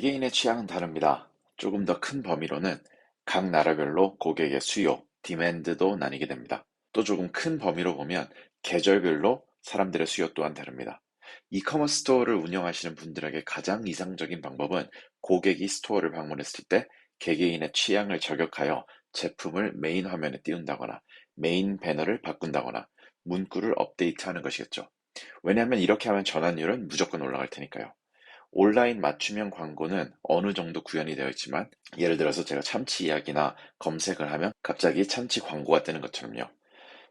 개개인의 취향은 다릅니다. 조금 더 큰 범위로는 각 나라별로 고객의 수요, 디맨드도 나뉘게 됩니다. 또 조금 큰 범위로 보면 계절별로 사람들의 수요 또한 다릅니다. 이커머스 스토어를 운영하시는 분들에게 가장 이상적인 방법은 고객이 스토어를 방문했을 때 개개인의 취향을 저격하여 제품을 메인 화면에 띄운다거나 메인 배너를 바꾼다거나 문구를 업데이트하는 것이겠죠. 왜냐하면 이렇게 하면 전환율은 무조건 올라갈 테니까요. 온라인 맞춤형 광고는 어느 정도 구현이 되어 있지만 예를 들어서 제가 참치 이야기나 검색을 하면 갑자기 참치 광고가 뜨는 것처럼요.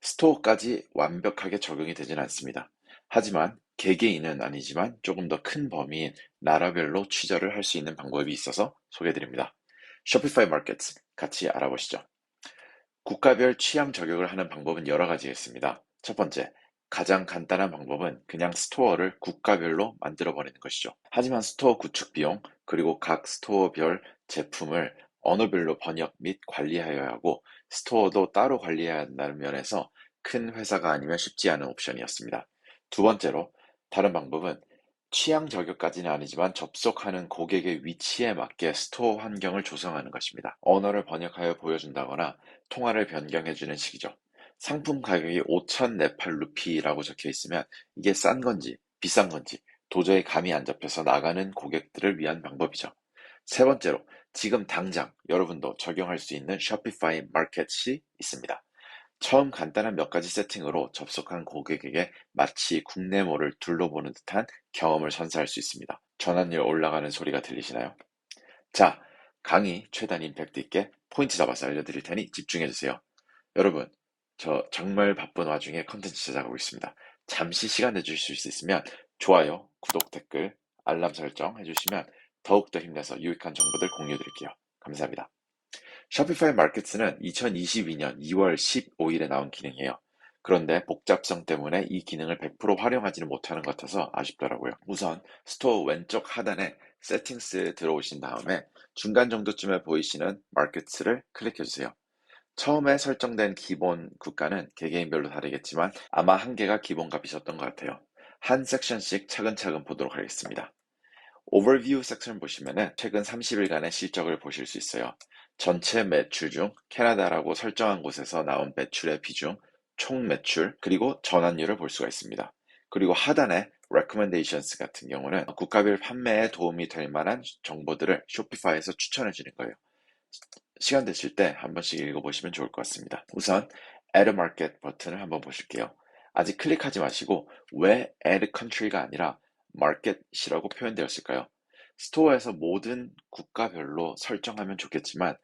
스토어까지 완벽하게 적용이 되진 않습니다. 하지만 개개인은 아니지만 조금 더 큰 범위인 나라별로 취저를 할 수 있는 방법이 있어서 소개해드립니다. 쇼피파이 마켓 같이 알아보시죠. 국가별 취향 저격을 하는 방법은 여러 가지 있습니다. 첫 번째, 가장 간단한 방법은 그냥 스토어를 국가별로 만들어 버리는 것이죠. 하지만 스토어 구축 비용, 그리고 각 스토어별 제품을 언어별로 번역 및 관리하여야 하고 스토어도 따로 관리해야 한다는 면에서 큰 회사가 아니면 쉽지 않은 옵션이었습니다. 두 번째로 다른 방법은 취향 저격까지는 아니지만 접속하는 고객의 위치에 맞게 스토어 환경을 조성하는 것입니다. 언어를 번역하여 보여준다거나 통화를 변경해주는 식이죠. 상품 가격이 5천 네팔 루피라고 적혀 있으면 이게 싼 건지 비싼 건지 도저히 감이 안 잡혀서 나가는 고객들을 위한 방법이죠. 세 번째로 지금 당장 여러분도 적용할 수 있는 쇼피파이 마켓이 있습니다. 처음 간단한 몇 가지 세팅으로 접속한 고객에게 마치 국내몰을 둘러보는 듯한 경험을 선사할 수 있습니다. 전환율 올라가는 소리가 들리시나요? 자, 강의 최단 임팩트 있게 포인트 잡아서 알려드릴 테니 집중해주세요. 여러분, 저 정말 바쁜 와중에 컨텐츠 제작하고 있습니다. 잠시 시간 내주실 수 있으면 좋아요, 구독, 댓글, 알람 설정 해주시면 더욱더 힘내서 유익한 정보들 공유드릴게요. 감사합니다. 셔피파이 마켓스는 2022년 2월 15일에 나온 기능이에요. 그런데 복잡성 때문에 이 기능을 100% 활용하지는 못하는 것 같아서 아쉽더라고요. 우선 스토어 왼쪽 하단에 세팅스 들어오신 다음에 중간 정도쯤에 보이시는 마켓스를 클릭해주세요. 처음에 설정된 기본 국가는 개개인별로 다르겠지만 아마 한 개가 기본값이셨던 것 같아요. 한 섹션씩 차근차근 보도록 하겠습니다. 오버뷰 섹션 보시면은 최근 30일간의 실적을 보실 수 있어요. 전체 매출 중 캐나다라고 설정한 곳에서 나온 매출의 비중, 총 매출, 그리고 전환율을 볼 수가 있습니다. 그리고 하단에 recommendations 같은 경우는 국가별 판매에 도움이 될 만한 정보들을 쇼피파이에서 추천해 주는 거예요. 시간 되실 때 한 번씩 읽어보시면 좋을 것 같습니다. 우선 Add Market 버튼을 한번 보실게요. 아직 클릭하지 마시고 왜 Add Country가 아니라 Market이라고 표현되었을까요? 스토어에서 모든 국가별로 설정하면 좋겠지만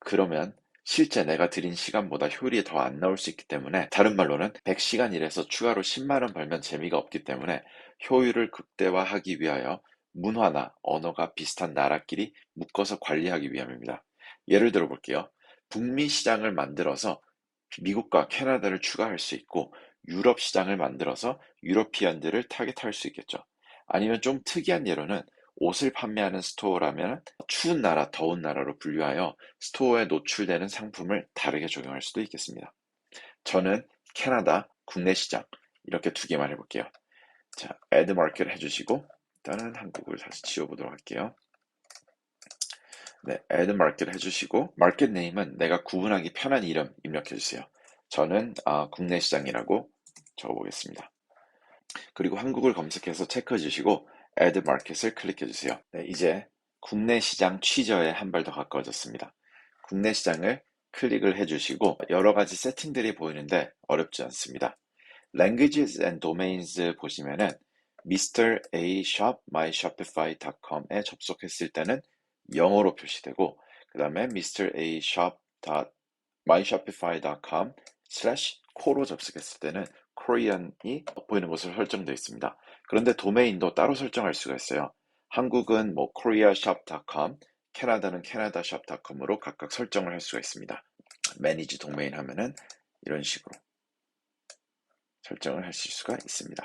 그러면 실제 내가 들인 시간보다 효율이 더 안 나올 수 있기 때문에 다른 말로는 100시간 일해서 추가로 10만원 벌면 재미가 없기 때문에 효율을 극대화하기 위하여 문화나 언어가 비슷한 나라끼리 묶어서 관리하기 위함입니다. 예를 들어 볼게요. 북미 시장을 만들어서 미국과 캐나다를 추가할 수 있고 유럽 시장을 만들어서 유러피안들을 타겟할 수 있겠죠. 아니면 좀 특이한 예로는 옷을 판매하는 스토어라면 추운 나라, 더운 나라로 분류하여 스토어에 노출되는 상품을 다르게 적용할 수도 있겠습니다. 저는 캐나다, 국내 시장 이렇게 두 개만 해볼게요. 자, add market 해주시고 일단은 한국을 다시 지워보도록 할게요. 네, add market 해주시고 market name은 내가 구분하기 편한 이름 입력해주세요. 저는 아, 국내 시장이라고 적어보겠습니다. 그리고 한국을 검색해서 체크해 주시고 add market을 클릭해 주세요. 네, 이제 국내 시장 취저에 한 발 더 가까워졌습니다. 국내 시장을 클릭을 해주시고 여러 가지 세팅들이 보이는데 어렵지 않습니다. Languages and Domains 보시면은 Mr. A Shop myshopify.com에 접속했을 때는 영어로 표시되고 그 다음에 mrashop.myshopify.com slash 코로 접속했을 때는 코리안이 보이는 것으로 설정되어 있습니다. 그런데 도메인도 따로 설정할 수가 있어요. 한국은 뭐 koreashop.com, 캐나다는 canadashop.com으로 각각 설정을 할 수가 있습니다. 매니지 도메인 하면은 이런 식으로 설정을 하실 수가 있습니다.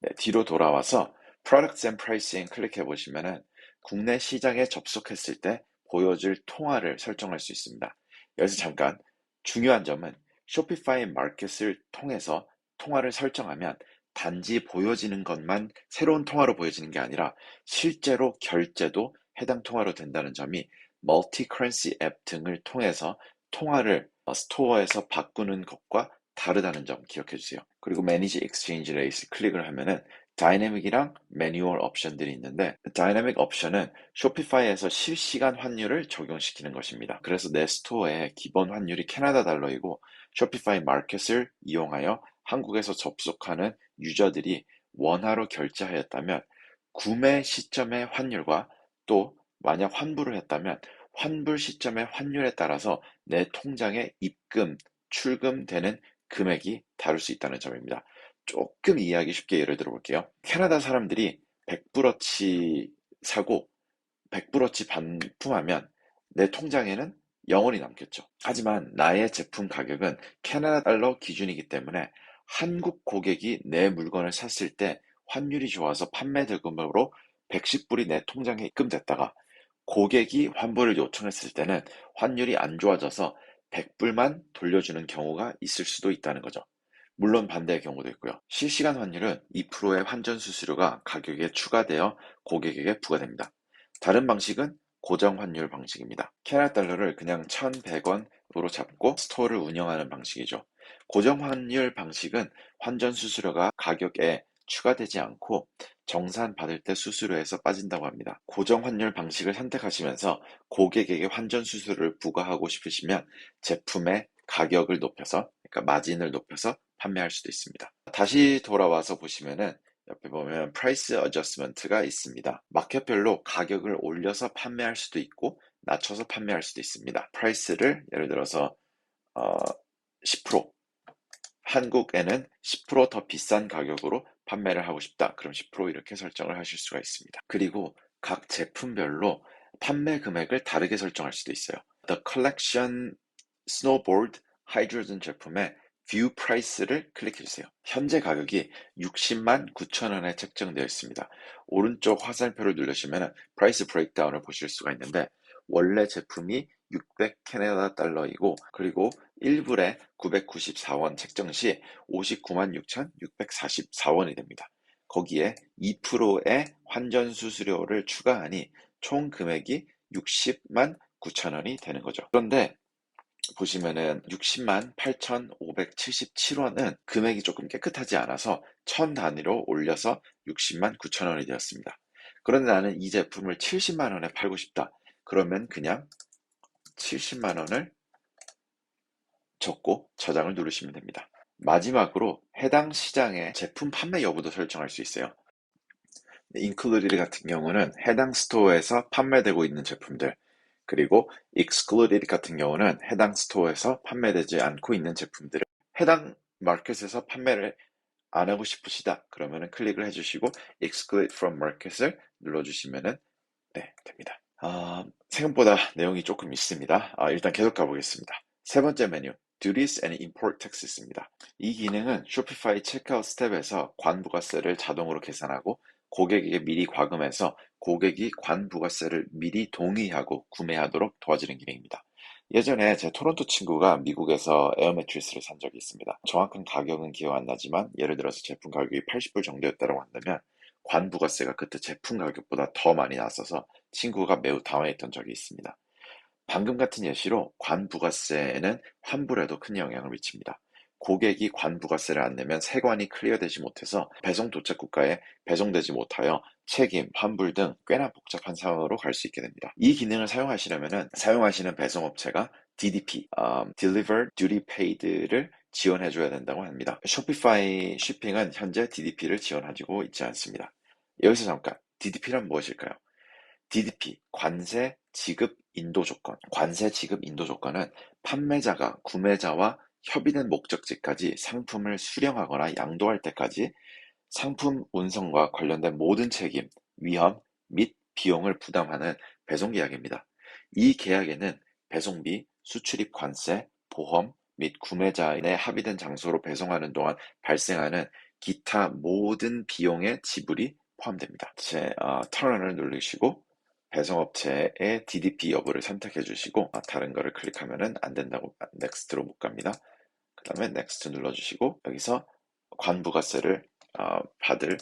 네, 뒤로 돌아와서 Products and Pricing 클릭해 보시면은 국내 시장에 접속했을 때 보여줄 통화를 설정할 수 있습니다. 여기서 잠깐 중요한 점은 쇼피파이 마켓을 통해서 통화를 설정하면 단지 보여지는 것만 새로운 통화로 보여지는 게 아니라 실제로 결제도 해당 통화로 된다는 점이 멀티 커런시 앱 등을 통해서 통화를 어, 스토어에서 바꾸는 것과 다르다는 점 기억해 주세요. 그리고 매니지 익스체인지 레이스 클릭을 하면은 다이내믹이랑 매뉴얼 옵션들이 있는데 다이내믹 옵션은 쇼피파이에서 실시간 환율을 적용시키는 것입니다. 그래서 내 스토어에 기본 환율이 캐나다 달러이고 쇼피파이 마켓을 이용하여 한국에서 접속하는 유저들이 원화로 결제하였다면 구매 시점의 환율과 또 만약 환불을 했다면 환불 시점의 환율에 따라서 내 통장에 입금, 출금되는 금액이 다를 수 있다는 점입니다. 조금 이해하기 쉽게 예를 들어 볼게요. 캐나다 사람들이 100불어치 사고 100불어치 반품하면 내 통장에는 0원이 남겠죠. 하지만 나의 제품 가격은 캐나다 달러 기준이기 때문에 한국 고객이 내 물건을 샀을 때 환율이 좋아서 판매 대금으로 110불이 내 통장에 입금됐다가 고객이 환불을 요청했을 때는 환율이 안 좋아져서 100불만 돌려주는 경우가 있을 수도 있다는 거죠. 물론 반대의 경우도 있고요. 실시간 환율은 2%의 환전 수수료가 가격에 추가되어 고객에게 부과됩니다. 다른 방식은 고정 환율 방식입니다. 캐나다 달러를 그냥 1,100원으로 잡고 스토어를 운영하는 방식이죠. 고정 환율 방식은 환전 수수료가 가격에 추가되지 않고 정산 받을 때 수수료에서 빠진다고 합니다. 고정 환율 방식을 선택하시면서 고객에게 환전 수수료를 부과하고 싶으시면 제품의 가격을 높여서 그러니까 마진을 높여서 판매할 수도 있습니다. 다시 돌아와서 보시면은 옆에 보면 프라이스 어저스먼트가 있습니다. 마켓별로 가격을 올려서 판매할 수도 있고 낮춰서 판매할 수도 있습니다. 프라이스를 예를 들어서 어, 10% 한국에는 10%더 비싼 가격으로 판매를 하고 싶다. 그럼 10% 이렇게 설정을 하실 수가 있습니다. 그리고 각 제품별로 판매 금액을 다르게 설정할 수도 있어요. The Collection Snowboard Hydrogen 제품의 View Price를 클릭해 주세요. 현재 가격이 60만 9천 원에 책정되어 있습니다. 오른쪽 화살표를 누르시면 프라이스 브레이크다운을 보실 수가 있는데 원래 제품이 600 캐나다 달러이고 그리고 1불에 994원 책정 시 59만 6,644원이 됩니다. 거기에 2%의 환전 수수료를 추가하니 총 금액이 60만 9천 원이 되는 거죠. 그런데 보시면은 60만 8,577원은 금액이 조금 깨끗하지 않아서 천 단위로 올려서 60만 9천 원이 되었습니다. 그런데 나는 이 제품을 70만 원에 팔고 싶다. 그러면 그냥 70만 원을 적고 저장을 누르시면 됩니다. 마지막으로 해당 시장의 제품 판매 여부도 설정할 수 있어요. included 같은 경우는 해당 스토어에서 판매되고 있는 제품들, 그리고 excluded 같은 경우는 해당 스토어에서 판매되지 않고 있는 제품들을 해당 마켓에서 판매를 안 하고 싶으시다. 그러면 클릭을 해주시고 exclude from market을 눌러주시면 네, 됩니다. 아, 생각보다 내용이 조금 있습니다. 아, 일단 계속 가보겠습니다. 세 번째 메뉴, Duties and Import Taxes입니다. 이 기능은 쇼피파이 체크아웃 스텝에서 관부가세를 자동으로 계산하고 고객에게 미리 과금해서 고객이 관부가세를 미리 동의하고 구매하도록 도와주는 기능입니다. 예전에 제 토론토 친구가 미국에서 에어 매트리스를 산 적이 있습니다. 정확한 가격은 기억 안 나지만 예를 들어서 제품 가격이 80불 정도였다고 한다면 관부가세가 그때 제품 가격보다 더 많이 났어서 친구가 매우 당황했던 적이 있습니다. 방금 같은 예시로 관부가세는 환불에도 큰 영향을 미칩니다. 고객이 관부가세를 안 내면 세관이 클리어되지 못해서 배송 도착 국가에 배송되지 못하여 책임, 환불 등 꽤나 복잡한 상황으로 갈 수 있게 됩니다. 이 기능을 사용하시려면 사용하시는 배송업체가 DDP, um, Deliver Duty Paid를 지원해줘야 된다고 합니다. 쇼피파이 쇼핑은 현재 DDP를 지원하고 있지 않습니다. 여기서 잠깐, DDP란 무엇일까요? DDP, 관세 지급 인도 조건. 관세 지급 인도 조건은 판매자가 구매자와 협의된 목적지까지 상품을 수령하거나 양도할 때까지 상품 운송과 관련된 모든 책임, 위험 및 비용을 부담하는 배송 계약입니다. 이 계약에는 배송비, 수출입 관세, 보험 및 구매자의 합의된 장소로 배송하는 동안 발생하는 기타 모든 비용의 지불이 포함됩니다. 제 어, 턴을 누르시고 배송업체의 DDP 여부를 선택해 주시고 아, 다른 거를 클릭하면 안 된다고 넥스트로 못 갑니다. 그 다음에 넥스트 눌러주시고 여기서 관부가세를 어, 받을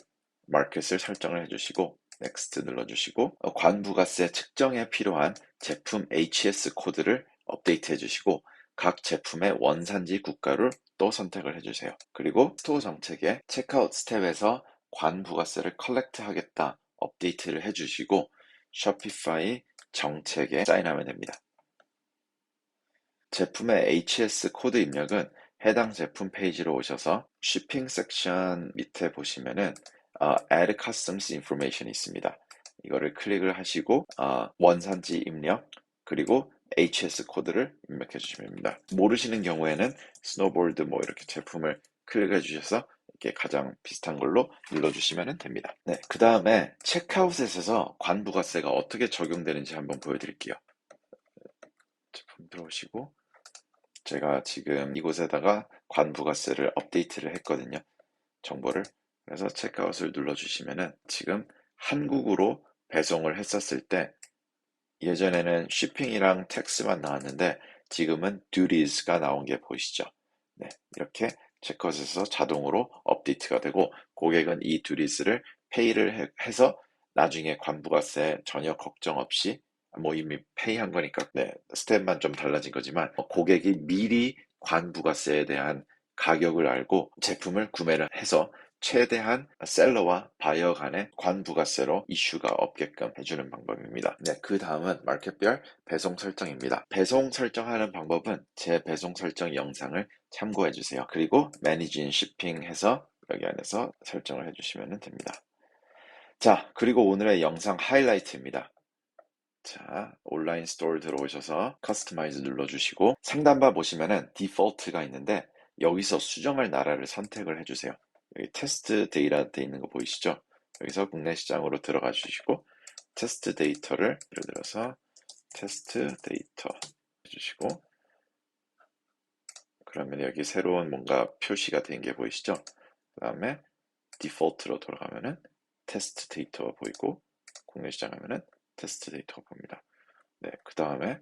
마켓을 설정을 해주시고 넥스트 눌러주시고 어, 관부가세 측정에 필요한 제품 HS 코드를 업데이트 해주시고 각 제품의 원산지 국가를 또 선택을 해주세요. 그리고 스토어 정책에 체크아웃 스텝에서 관부가세를 컬렉트 하겠다 업데이트를 해주시고 셔피파이 정책에 사인하면 됩니다. 제품의 HS 코드 입력은 해당 제품 페이지로 오셔서 쉬핑 섹션 밑에 보시면은 어, Add Customs Information 있습니다. 이거를 클릭을 하시고 어, 원산지 입력 그리고 HS 코드를 입력해 주시면 됩니다. 모르시는 경우에는 스노보드 뭐 이렇게 제품을 클릭해 주셔서 게 가장 비슷한 걸로 눌러주시면 됩니다. 네, 그 다음에 체크아웃에서 관부가세가 어떻게 적용되는지 한번 보여드릴게요. 제품 들어오시고 제가 지금 이곳에다가 관부가세를 업데이트를 했거든요. 정보를. 그래서 체크아웃을 눌러주시면은 지금 한국으로 배송을 했었을 때 예전에는 쉬핑이랑 텍스만 나왔는데 지금은 duties가 나온 게 보이시죠? 네, 이렇게 체크아웃에서 자동으로 업데이트가 되고 고객은 이 duties를 페이를 해서 나중에 관부가세 전혀 걱정 없이 뭐 이미 페이한 거니까 네, 스텝만 좀 달라진 거지만 고객이 미리 관부가세에 대한 가격을 알고 제품을 구매를 해서 최대한 셀러와 바이어 간의 관부가세로 이슈가 없게끔 해주는 방법입니다. 네, 그 다음은 마켓별 배송 설정입니다. 배송 설정하는 방법은 제 배송 설정 영상을 참고해 주세요. 그리고 shipping 해서 여기 안에서 설정을 해주시면 됩니다. 자, 그리고 오늘의 영상 하이라이트입니다. 자, 온라인 스토어 들어오셔서 커스터마이즈 눌러주시고 상단바 보시면은 디폴트가 있는데 여기서 수정할 나라를 선택을 해주세요. 여기 테스트 데이터 돼 있는 거 보이시죠? 여기서 국내 시장으로 들어가 주시고 테스트 데이터를 예를 들어서 테스트 데이터 해주시고 그러면 여기 새로운 뭔가 표시가 된 게 보이시죠? 그 다음에 디폴트로 돌아가면은 테스트 데이터가 보이고 국내 시장 하면은 테스트 데이터가 봅니다. 네, 그 다음에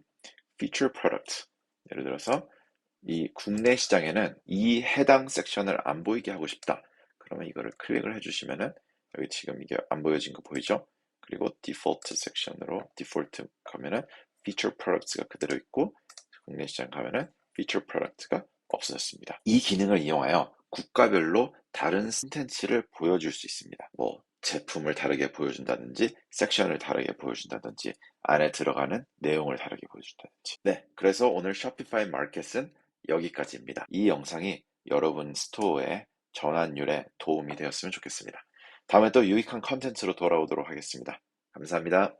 feature product. 예를 들어서 이 국내 시장에는 이 해당 섹션을 안 보이게 하고 싶다. 그러면 이거를 클릭을 해주시면은 여기 지금 이게 안 보여진 거 보이죠? 그리고 디폴트 섹션으로 디폴트 가면은 feature products가 그대로 있고 국내 시장 가면은 feature products가 없어졌습니다. 이 기능을 이용하여 국가별로 다른 컨텐츠를 보여줄 수 있습니다. 뭐 제품을 다르게 보여준다든지 섹션을 다르게 보여준다든지 안에 들어가는 내용을 다르게 보여준다든지 네 그래서 오늘 쇼피파이 마켓은 여기까지입니다 이 영상이 여러분 스토어의 전환율에 도움이 되었으면 좋겠습니다. 다음에 또 유익한 컨텐츠로 돌아오도록 하겠습니다. 감사합니다